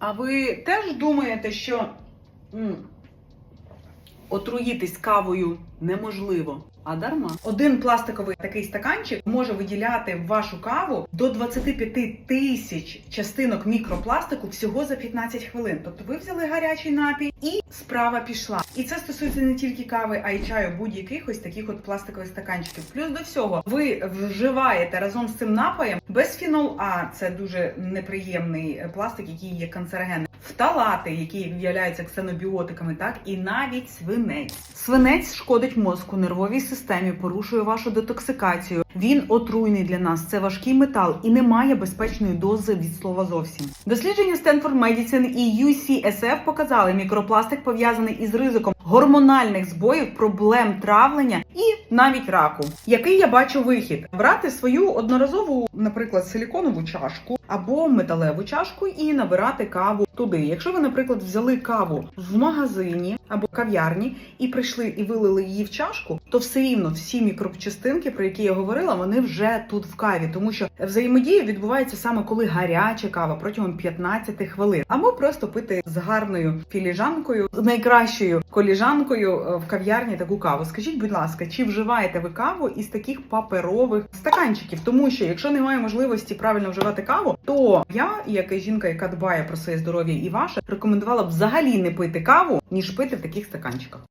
А ви теж думаєте, що отруїтись кавою неможливо, а дарма? Один пластиковий такий стаканчик може виділяти в вашу каву до 25 тисяч частинок мікропластику всього за 15 хвилин. Тобто ви взяли гарячий напій і справа пішла. І це стосується не тільки кави, а й чаю, будь-яких ось таких от пластикових стаканчиків. Плюс до всього, ви вживаєте разом з цим напоєм безфінол А, це дуже неприємний пластик, який є канцерогенним. Фталати, які являються ксенобіотиками, так і навіть свинець. Свинець шкодить мозку, нервовій системі, порушує вашу детоксикацію. Він отруйний для нас. Це важкий метал і немає безпечної дози від слова зовсім. Дослідження Stanford Medicine і UCSF показали, мікропластик пов'язаний із ризиком гормональних збоїв, проблем травлення і навіть раку. Який я бачу вихід? Брати свою одноразову, наприклад, силіконову чашку або металеву чашку і набирати каву туди. Якщо ви, наприклад, взяли каву в магазині або кав'ярні і прийшли і вилили її в чашку, то все рівно всі мікрочастинки, про які я говорила, вони вже тут в каві, тому що взаємодія відбувається саме коли гаряча кава протягом 15 хвилин, або просто пити з гарною філіжанкою, з найкращою коліжанкою е, в кав'ярні таку каву. Скажіть, будь ласка, чи вживаєте ви каву із таких паперових стаканчиків? Тому що якщо немає можливості правильно вживати каву, то я, як жінка, яка дбає про своє здоров'я і ваше, рекомендувала б взагалі не пити каву, ніж пити в таких стаканчиках.